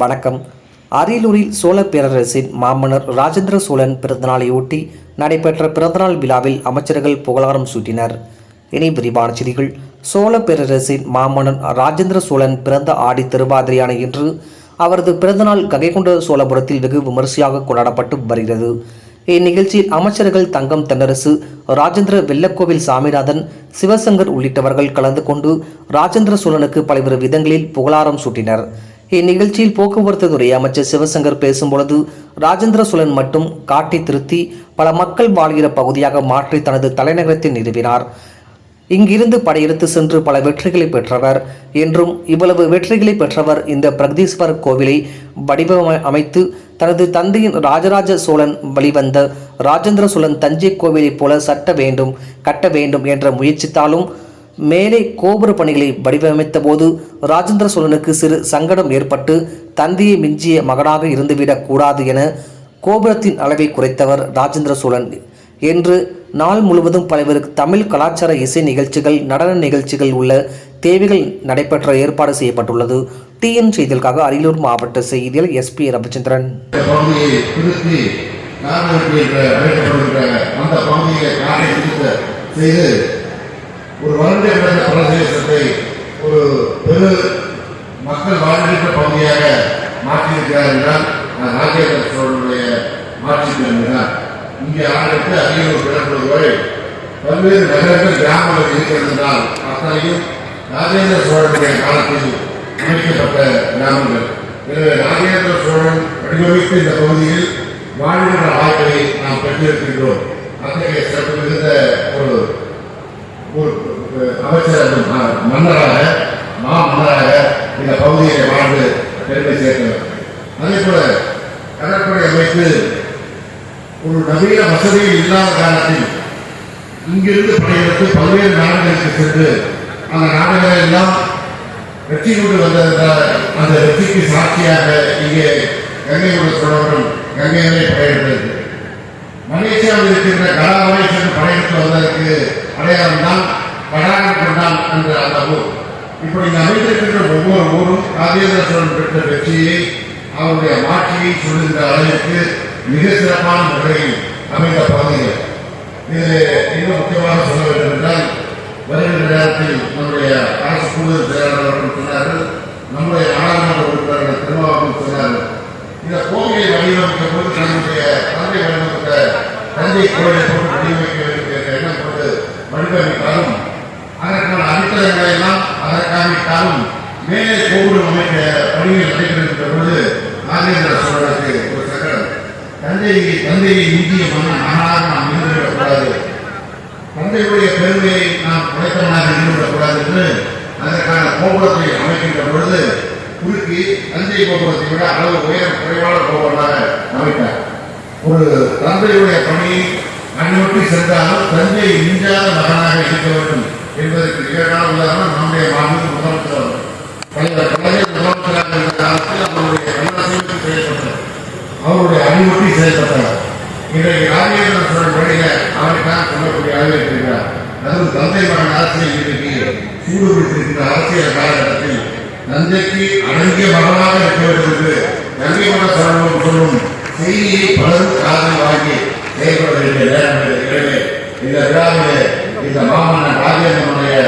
வணக்கம். அரியலூரில் சோழ பேரரசின் மாமன்னர் ராஜேந்திர சோழன் பிறந்தநாளையொட்டி நடைபெற்ற பிறந்தநாள் விழாவில் அமைச்சர்கள் புகழாரம் சூட்டினர். இனி விரிவான செய்திகள். சோழ பேரரசின் மாமன்னன் ராஜேந்திர சோழன் பிறந்த ஆடி திருவாதிரையான இன்று அவரது பிறந்தநாள் கங்கைகொண்ட சோழபுரத்தில் வெகு விமரிசையாக கொண்டாடப்பட்டு வருகிறது. இந்நிகழ்ச்சியில் அமைச்சர்கள் தங்கம் தென்னரசு ராஜேந்திர வெள்ளக்கோவில் சாமிநாதன் சிவசங்கர் உள்ளிட்டவர்கள் கலந்து கொண்டு ராஜேந்திர சோழனுக்கு பல்வேறு விதங்களில் புகழாரம் சூட்டினர். இந்நிகழ்ச்சியில் போக்குவரத்து துறை அமைச்சர் சிவசங்கர் பேசும்பொழுது ராஜேந்திர சோழன் மட்டும் காட்டி திருத்தி பல மக்கள் வாழ்கிற பகுதியாக மாற்றி தனது தலைநகரத்தை நிறுவினார். இங்கிருந்து படையெடுத்து சென்று பல வெற்றிகளை பெற்றவர். என்றும் இவ்வளவு வெற்றிகளை பெற்றவர் இந்த பிரகதீஸ்வரர் கோவிலை வடிவமை அமைத்து தனது தந்தையின் ராஜராஜ சோழன் வழிவந்த ராஜேந்திர சோழன் தஞ்சை கோவிலைப் போல சட்ட வேண்டும் கட்ட வேண்டும் என்ற முயற்சித்தாலும் மேலே கோபுர பணிகளை வடிவமைத்த போது ராஜேந்திர சோழனுக்கு சிறு சங்கடம் ஏற்பட்டு தந்தையை மிஞ்சிய மகனாக இருந்துவிடக் கூடாது என கோபுரத்தின் அளவை குறைத்தவர் ராஜேந்திர சோழன். என்று நாள் முழுவதும் பல்வேறு தமிழ் கலாச்சார இசை நிகழ்ச்சிகள் நடன நிகழ்ச்சிகள் உள்ள தேவைகள் நடைபெற்ற ஏற்பாடு செய்யப்பட்டுள்ளது. டிஎன் செய்திகளுக்காக அரியலூர் மாவட்ட செய்தியில் எஸ்பி ரவிச்சந்திரன். அழைக்கப்படுகின்ற அந்த பகுதியை செய்து ஒரு வறண்ட கிடந்த பிரதேசத்தை ஒரு பெரு மக்கள் வாழ்கின்ற பகுதியாக மாற்றியிருக்கிறார் என்றால் நான் ராஜேந்திர சோழனுடைய மாற்றித்திறன் தான் இங்கே ஆண்டுக்கு அரியலூர் கிடப்படுவர்கள் பல்வேறு நகரங்கள் கிராமங்கள் இருக்கிறது அத்தனையும் ராஜேந்திர சோழனுடைய காலத்தில் அமைக்கப்பட்ட கிராமங்கள். எனவே ராஜேந்திர சோழன் வடிவமைத்த இந்த பகுதியில் வாழ்கின்ற வாய்ப்பை நாம் பெற்றிருக்கின்றோம். அத்தகைய சிறப்பு மிகுந்த ஒரு ஒரு அமைச்சர் ம- மன்னராக மா மன்னராக இந்த பகுதியை வாழ்ந்து பெருமை சேர்த்தவர். அதே போல கடற்படை அமைப்பு ஒரு நவீன வசதியில் இல்லாத காலத்தில் இங்கிருந்து படையெடுத்து பல்வேறு நாடுகளுக்கு சென்று அந்த நாடுகளை எல்லாம் வெற்றி கொண்டு வந்த அந்த வெற்றிக்கு சாட்சியாக இங்கே கங்கை கொண்ட சோழவரும் கங்கையிலே படையெடுத்தது. மலேசியாவில் இருக்கின்ற கடாவரை சென்று படையெடுத்து வந்ததற்கு அடையாளம் தான் கடாரம் கொண்டான் என்ற அந்த ஊர். இப்படி இங்கு அமைந்திருக்கின்ற ஒவ்வொரு ஊரும் ராஜேந்திர சோழன் பெற்ற வெற்றியை அவருடைய மாட்சியை சொல்லுகின்ற அளவிற்கு மிக சிறப்பான முறையில் அமைந்த பகுதிகள். இதில் இன்னும் முக்கியமாக சொல்ல வேண்டும் என்றால் வருகின்ற நேரத்தில் நம்முடைய அரசு கூடுதல் செயலாளர் அவர்கள் சொன்னார்கள் நம்முடைய நாடாளுமன்ற உறுப்பினர்கள் திருமாவளவன் சொன்னார்கள். இந்த கோவிலை வடிவமைக்க போது நம்முடைய தந்தை வடிவமைத்த தந்தை கோவிலை போட்டு வடிவமைக்க வேண்டும் என்ற எண்ணம் கொண்டு வடிவமைத்தாலும் அதற்கான அடித்தளங்களை எல்லாம் அதற்கு கோபுரம் அமைக்க பணிகள் நடைபெறுகின்ற பொழுது ராஜேந்திர சோழனுக்கு ஒரு சங்கடம் தந்தை தந்தையை இந்திய மன்னன் மகனாக நாம் இருந்துவிடக்கூடாது தந்தையுடைய பெருமையை நாம் குறைத்தவனாக இருந்துவிடக்கூடாது என்று அதற்கான கோபுரத்தை அமைக்கின்ற பொழுது குறுக்கி தஞ்சை கோபுரத்தை விட அளவு உயரம் குறைவான கோபுரமாக அமைத்தார். ஒரு தந்தையுடைய பணி கண்ணொட்டி சென்றாலும் தந்தை மிஞ்சாத மகனாக இருக்க வேண்டும் என்பதற்கு நிகழ்கால உதாரணம் நம்முடைய மாநில முதலமைச்சர் அவர்கள். தலைவர் கலைஞர் முதலமைச்சராக இருந்த காலத்தில் அவருடைய கண்ணசைக்கு செயல்பட்டார் அவருடைய அறிவுறுத்தி செயல்பட்டவர் இன்றைக்கு ராஜேந்திர சோழன் வழியில அவரைத்தான் சொல்லக்கூடிய அளவில் இருக்கிறார். அதுவும் தந்தை மகன் அரசியல் இன்றைக்கு சூடு பிடித்திருக்கின்ற அரசியல் காலகட்டத்தில் தந்தைக்கு அடங்கிய மகனாக இருக்க வேண்டும் என்று கங்கை கொண்ட சோழனும் சொல்லும் செய்தியை பலரும் காதல் வாங்கி செயல்பட வேண்டிய நேரம் இந்த விழாவிலே இந்த மாமன்னன் ராஜேந்திரனுடைய